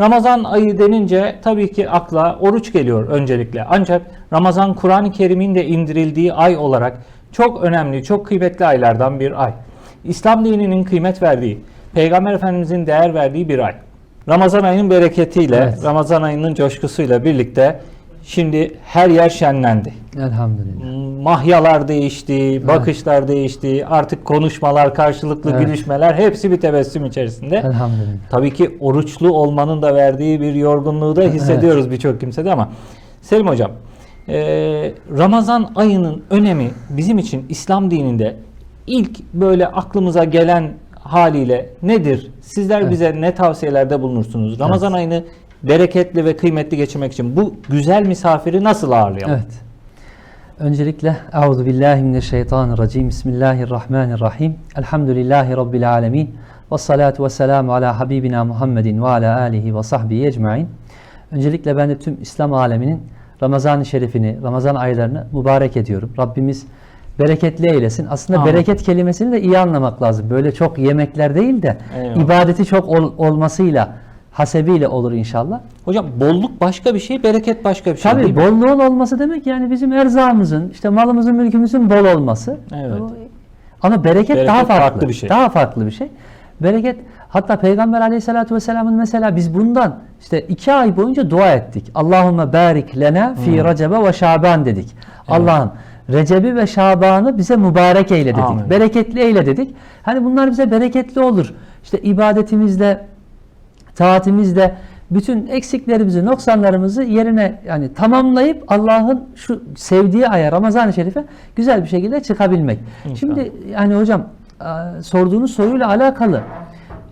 Ramazan ayı denince tabii ki akla oruç geliyor öncelikle. Ancak Ramazan Kur'an-ı Kerim'in de indirildiği ay olarak çok önemli, çok kıymetli aylardan bir ay. İslam dininin kıymet verdiği, Peygamber Efendimizin değer verdiği bir ay. Ramazan ayının bereketiyle, Evet. Ramazan ayının coşkusuyla birlikte şimdi her yer şenlendi. Elhamdülillah. Mahyalar değişti, bakışlar değişti, artık konuşmalar, karşılıklı Evet. gülüşmeler hepsi bir tebessüm içerisinde. Elhamdülillah. Tabii ki oruçlu olmanın da verdiği bir yorgunluğu da hissediyoruz birçok kimsede ama Selim Hocam, e, Ramazan ayının önemi bizim için İslam dininde ilk böyle aklımıza gelen haliyle nedir? Sizler Evet. bize ne tavsiyelerde bulunursunuz? Ramazan ayını bereketli ve kıymetli geçirmek için bu güzel misafiri nasıl ağırlayalım? Evet. Öncelikle Euzu billahi mineşşeytanirracim. Bismillahirrahmanirrahim. Elhamdülillahi rabbil alamin. Ves salatu vesselamu ala habibina Muhammedin ve ala alihi ve sahbihi ecmaîn. Öncelikle ben de tüm İslam aleminin Ramazan-ı Şerifini, Ramazan aylarını mübarek ediyorum. Rabbimiz bereketli eylesin. Aslında Amin. bereket kelimesini de iyi anlamak lazım. Böyle çok yemekler değil de Eyvallah. ibadeti çok ol- olmasıyla, hasebiyle olur inşallah. Hocam bolluk başka bir şey, bereket başka bir şey Tabii bolluğun olması demek yani bizim erzağımızın, işte malımızın, mülkümüzün bol olması. Evet. O- Ama bereket, Bereket daha farklı. farklı bir şey. Daha farklı bir şey. Bereket hatta Peygamber Aleyhisselatü Vesselam'ın mesela biz bundan işte iki ay boyunca dua ettik. Allahümme barik lena fi Hmm. recebe ve şaban dedik. Allah'ım Recep'i ve Şaban'ı bize mübarek eyle dedik. Amin. Bereketli eyle dedik. Hani bunlar bize bereketli olur. İşte ibadetimizle, taatimizle bütün eksiklerimizi, noksanlarımızı yerine yani tamamlayıp Allah'ın şu sevdiği aya Ramazan-ı Şerif'e güzel bir şekilde çıkabilmek. İnşallah. Şimdi yani hocam sorduğunuz soruyla alakalı.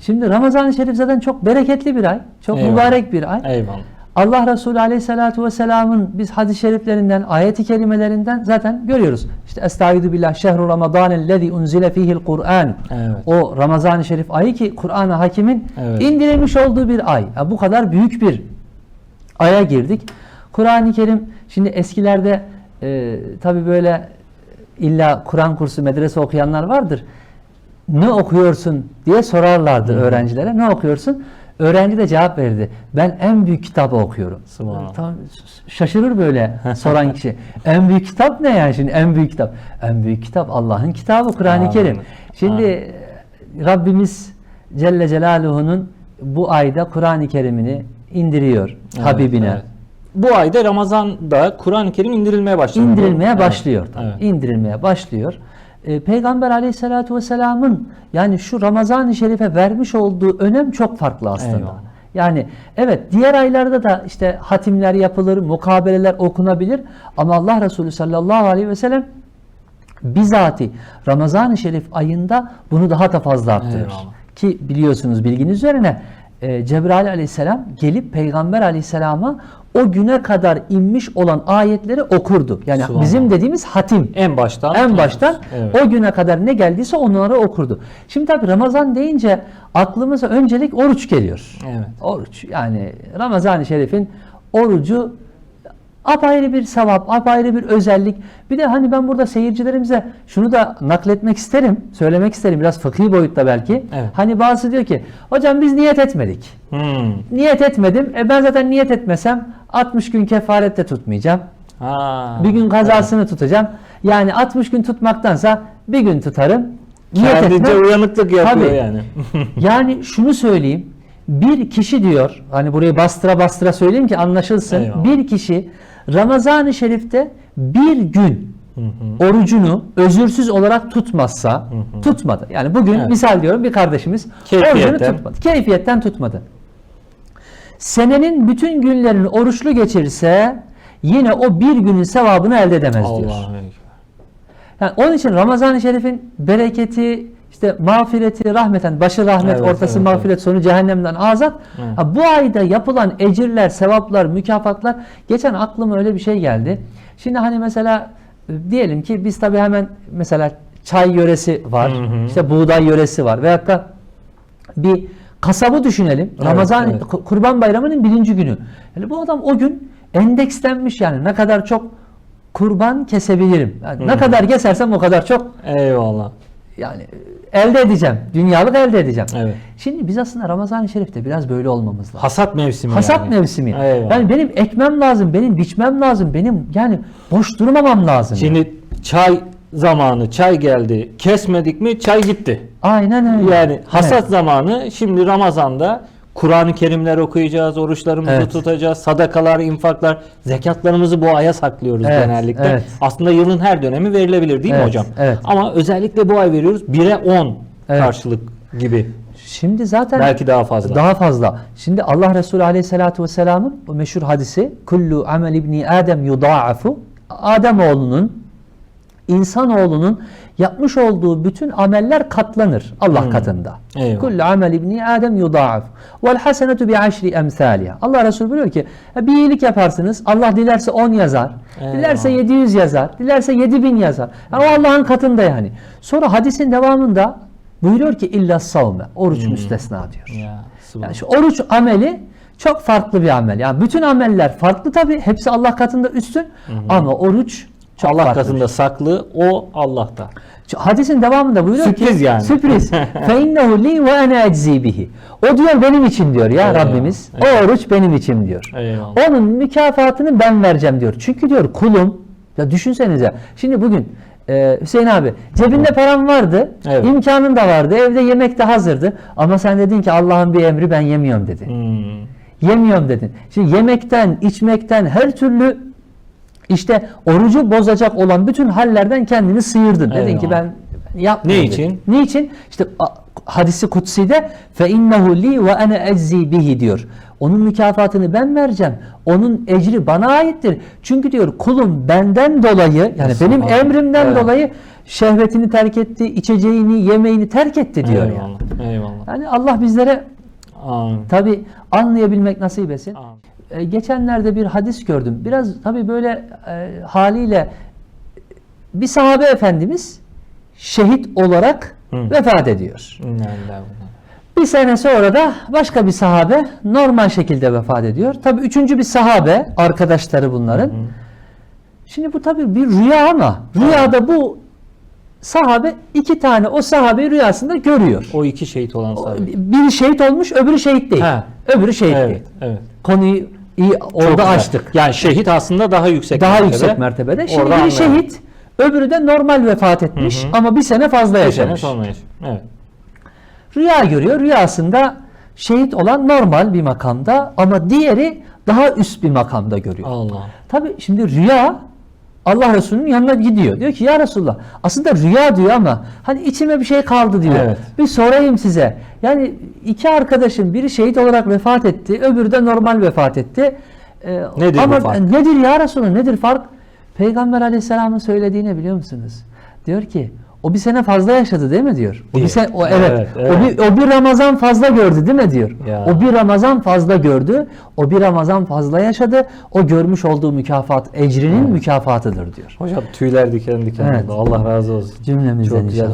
Şimdi Ramazan-ı Şerif zaten çok bereketli bir ay. Çok Eyvallah. mübarek bir ay. Eyvallah. Allah Resulü Aleyhisselatü Vesselam'ın biz hadis-i şeriflerinden, ayeti kerimelerinden zaten görüyoruz. İşte Estaizu billah şehru Ramazanellezî unzile fihil Kur'an. Evet. O Ramazan-ı Şerif ayı ki Kur'an-ı Hakim'in Evet. indirilmiş olduğu bir ay. Ya bu kadar büyük bir aya girdik. Kur'an-ı Kerim şimdi eskilerde e, tabi böyle illa Kur'an kursu medrese okuyanlar vardır. Ne okuyorsun diye sorarlardı öğrencilere. Ne okuyorsun? Öğrenci de cevap verirdi. Ben en büyük kitabı okuyorum. Tam şaşırır böyle soran kişi. en büyük kitap ne yani şimdi en büyük kitap? En büyük kitap Allah'ın kitabı Kur'an-ı. Kerim. Şimdi Amin. Rabbimiz Celle Celaluhu'nun bu ayda Kur'an-ı Kerim'ini indiriyor Evet, Habibine. evet. Bu ayda Ramazan'da Kur'an-ı Kerim indirilmeye başladı. İndirilmeye başlıyor. evet. İndirilmeye başlıyor. Ee, Peygamber Aleyhisselatü Vesselam'ın yani şu Ramazan-ı Şerif'e vermiş olduğu önem çok farklı aslında. Eyvallah. Yani evet diğer aylarda da işte hatimler yapılır, mukabeleler okunabilir ama Allah Resulü sallallahu aleyhi ve sellem bizati Ramazan-ı Şerif ayında bunu daha da fazla arttırır. Eyvallah. Ki biliyorsunuz bilginiz üzerine e, Cebrail aleyhisselam gelip Peygamber aleyhisselama o güne kadar inmiş olan ayetleri okurdu. Yani Subhanallah. bizim dediğimiz hatim. En baştan. En baştan Evet. o güne kadar ne geldiyse onları okurdu. Şimdi tabi Ramazan deyince aklımıza öncelik oruç geliyor. Evet. Oruç yani Ramazan-ı Şerif'in orucu apayrı bir sevap, apayrı bir özellik. Bir de hani ben burada seyircilerimize şunu da nakletmek isterim, söylemek isterim biraz fıkhi boyutta belki. Evet. Hani bazısı diyor ki hocam biz niyet etmedik. Hmm. Niyet etmedim. E ben zaten niyet etmesem 60 gün kefaret de tutmayacağım. Ha. Bir gün kazasını tutacağım. Yani 60 gün tutmaktansa bir gün tutarım. Niyet Kendince etmem. uyanıklık yapıyor Tabii. yani. Yani şunu söyleyeyim. Bir kişi diyor, hani burayı bastıra bastıra söyleyeyim ki anlaşılsın. Eyvallah. Bir kişi Ramazan-ı Şerif'te bir gün orucunu özürsüz olarak tutmazsa, tutmadı. Yani bugün Evet. misal diyorum bir kardeşimiz orucunu tutmadı. Keyfiyetten tutmadı. Senenin bütün günlerini oruçlu geçirse yine o bir günün sevabını elde edemez diyor. Allah'a Yani onun için Ramazan-ı Şerif'in bereketi, işte mağfireti, rahmeten, başı rahmet, Evet, ortası evet, mağfiret, sonu cehennemden azat. Evet. Ha, bu ayda yapılan ecirler, sevaplar, mükafatlar. Geçen aklıma öyle bir şey geldi. Şimdi hani mesela e, diyelim ki biz tabii hemen mesela çay yöresi var, Hı hı. işte buğday yöresi var veyahut da bir kasabı düşünelim. Evet, Ramazan evet. Ku- Kurban Bayramı'nın birinci günü. Yani bu adam o gün endekslenmiş yani ne kadar çok kurban kesebilirim. Yani ne kadar kesersem o kadar çok Eyvallah. yani elde edeceğim. Dünyalık elde edeceğim. Evet. Şimdi biz aslında Ramazan-ı Şerif'te biraz böyle olmamız lazım. Hasat mevsimi Hasat yani. mevsimi. Eyvallah. Yani benim ekmem lazım, benim biçmem lazım, benim yani boş durmamam lazım. Şimdi çay zamanı, çay geldi. Kesmedik mi çay gitti. Aynen öyle. Yani hasat Evet. zamanı şimdi Ramazan'da Kur'an-ı Kerimler okuyacağız, oruçlarımızı Evet. tutacağız, sadakalar, infaklar, zekatlarımızı bu aya saklıyoruz Evet, genellikle. evet. Aslında yılın her dönemi verilebilir değil mi Evet, hocam? evet. Ama özellikle bu ay veriyoruz 1'e 10 Evet. karşılık gibi. Şimdi zaten Belki daha fazla. Daha fazla. Şimdi Allah Resulü Aleyhisselatü Vesselam'ın o meşhur hadisi Kullu amel ibni Adem yudaafu Adem oğlunun insanoğlunun yapmış olduğu bütün ameller katlanır Allah Hmm. katında. Kullu amel ibni Adem yudaaf. Vel hasenetu bi aşri emsaliha. Allah Resulü buyuruyor ki "Ha, bir iyilik yaparsınız. Allah dilerse 10 yazar. Eyvallah. Dilerse 700 yazar. Dilerse 7000 yazar. Yani o Allah'ın katında yani. Sonra hadisin devamında buyuruyor ki illa savme. Oruç müstesna diyor. Hmm. Ya. Yani şu oruç ameli çok farklı bir amel. Yani bütün ameller farklı tabi. Hepsi Allah katında üstün. Ama oruç çok Allah katında saklı, o Allah'ta. Hadisin devamında buyuruyor Sürpriz ki yani. sürpriz. Fe innehu li ve ene eczi bihi. O diyor benim için diyor ya Eyvallah, Rabbimiz. eyvallah. O oruç benim için diyor. Eyvallah. Onun mükafatını ben vereceğim diyor. Çünkü diyor kulum ya düşünsenize. Şimdi bugün e, Hüseyin abi cebinde param vardı. Evet. imkanın da vardı. Evde yemek de hazırdı. Ama sen dedin ki Allah'ın bir emri ben yemiyorum dedin. Hmm. Yemiyorum dedin. Şimdi yemekten, içmekten her türlü işte orucu bozacak olan bütün hallerden kendini sıyırdın. Dedin ki Eyvallah. ben yapmıyorum. Ne için? Niçin? İşte hadisi kutsi'de fe innehu li ve ene eczi bihi diyor. Onun mükafatını ben vereceğim. Onun ecri bana aittir. Çünkü diyor kulum benden dolayı yani benim emrimden Evet. dolayı şehvetini terk etti, içeceğini, yemeğini terk etti diyor yani. Eyvallah. Eyvallah. Yani Allah bizlere. Tabi anlayabilmek nasip etsin. Amin. E, geçenlerde bir hadis gördüm. Biraz tabi böyle e, haliyle bir sahabe efendimiz şehit olarak Hı. vefat ediyor. Bir sene sonra da başka bir sahabe normal şekilde vefat ediyor. Tabi üçüncü bir sahabe arkadaşları bunların. Şimdi bu tabi bir rüya ama rüyada bu sahabe iki tane o sahabeyi rüyasında görüyor. O iki şehit olan sahabe. Biri şehit olmuş öbürü şehit değil. Ha. Öbürü şehit değil. Evet, evet. Konuyu iyi Çok orada güzel. açtık. Yani şehit aslında daha yüksek Daha mertebe. yüksek mertebede. Şimdi Orada biri anlayalım. şehit, öbürü de normal vefat etmiş Hı hı. ama bir sene fazla yaşamış. sonra yaşıyor. Evet. Rüya görüyor. Rüyasında şehit olan normal bir makamda ama diğeri daha üst bir makamda görüyor. Allah. Tabi şimdi rüya Allah Resulü'nün yanına gidiyor. Diyor ki ya Resulullah aslında rüya diyor ama hani içime bir şey kaldı diyor. Evet. Bir sorayım size. Yani iki arkadaşım biri şehit olarak vefat etti. Öbürü de normal vefat etti. Ee, Nedir bu ama fark? nedir ya Resulullah nedir fark? Peygamber aleyhisselamın söylediğini biliyor musunuz? Diyor ki o bir sene fazla yaşadı değil mi diyor. O bir sene, o, evet, Evet, O, evet. bir, o bir Ramazan fazla gördü değil mi diyor. Ya. O bir Ramazan fazla gördü. O bir Ramazan fazla yaşadı. O görmüş olduğu mükafat ecrinin mükafatıdır diyor. Hocam tüyler diken diken Evet. oldu. Allah razı olsun. Cümlemizden Çok güzel.